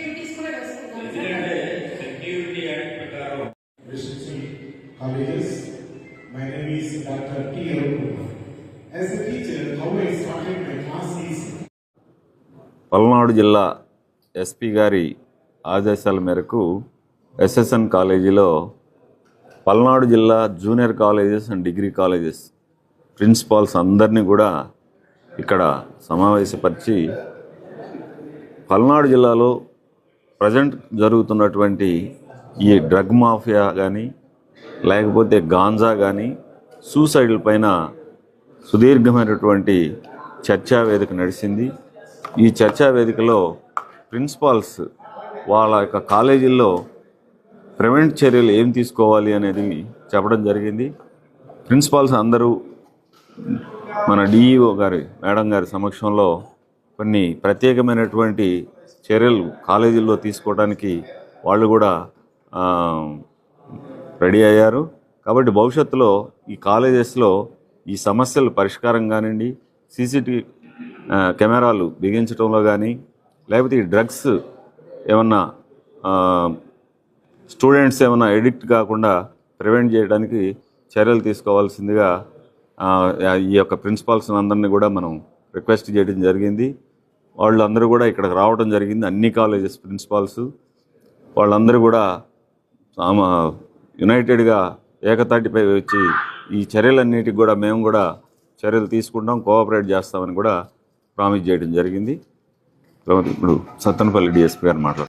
Duties కూడా వేసుకున్నాం sir ఎందుకంటే సెక్యూరిటీ యాక్ట్ ప్రకారం Residential colleges. My name is Dr. T. Kumar. As a teacher, how I started my class is Palnadu జిల్లా SP గారి ఆదేశాల మేరకు ఎస్ఎస్ఎన్ కాలేజీలో పల్నాడు జిల్లా junior colleges and degree colleges principals అందరినీ కూడా ఇక్కడ సమావేశపరిచి పల్నాడు జిల్లాలో ప్రజెంట్ జరుగుతున్నటువంటి ఈ డ్రగ్ మాఫియా కానీ లేకపోతే గాంజా కానీ సూసైడ్ల పైన సుదీర్ఘమైనటువంటి చర్చా వేదిక నడిచింది ఈ చర్చా వేదికలో ప్రిన్సిపాల్స్ వాళ్ళ యొక్క కాలేజీల్లో ప్రివెంట్ చర్యలు ఏం తీసుకోవాలి అనేది చెప్పడం జరిగింది. ప్రిన్సిపాల్స్ అందరూ మన డిఈఓ గారి మేడం గారి సమక్షంలో కొన్ని ప్రత్యేకమైనటువంటి చర్యలు కాలేజీల్లో తీసుకోవడానికి వాళ్ళు కూడా రెడీ అయ్యారు. కాబట్టి భవిష్యత్తులో ఈ కాలేజెస్లో ఈ సమస్యలు పరిష్కారం కానివ్వండి సీసీటీవీ కెమెరాలు బిగించడంలో కానీ లేకపోతే ఈ డ్రగ్స్ ఏమన్నా స్టూడెంట్స్ ఏమైనా ఎడిక్ట్ కాకుండా ప్రివెంట్ చేయడానికి చర్యలు తీసుకోవాల్సిందిగా ఈ యొక్క ప్రిన్సిపాల్స్ అందరినీ కూడా మనం రిక్వెస్ట్ చేయడం జరిగింది. వాళ్ళందరూ కూడా ఇక్కడికి రావడం జరిగింది. అన్ని కాలేజెస్ ప్రిన్సిపాల్స్ వాళ్ళందరూ కూడా ఆమె యునైటెడ్గా ఏకతాటిపై వచ్చి ఈ చర్యలన్నిటికి కూడా మేము కూడా చర్యలు తీసుకుంటాం కోఆపరేట్ చేస్తామని కూడా ప్రామిస్ చేయడం జరిగింది. ఇప్పుడు సత్తనపల్లి డిఎస్పీ గారు మాట్లాడుతున్నారు.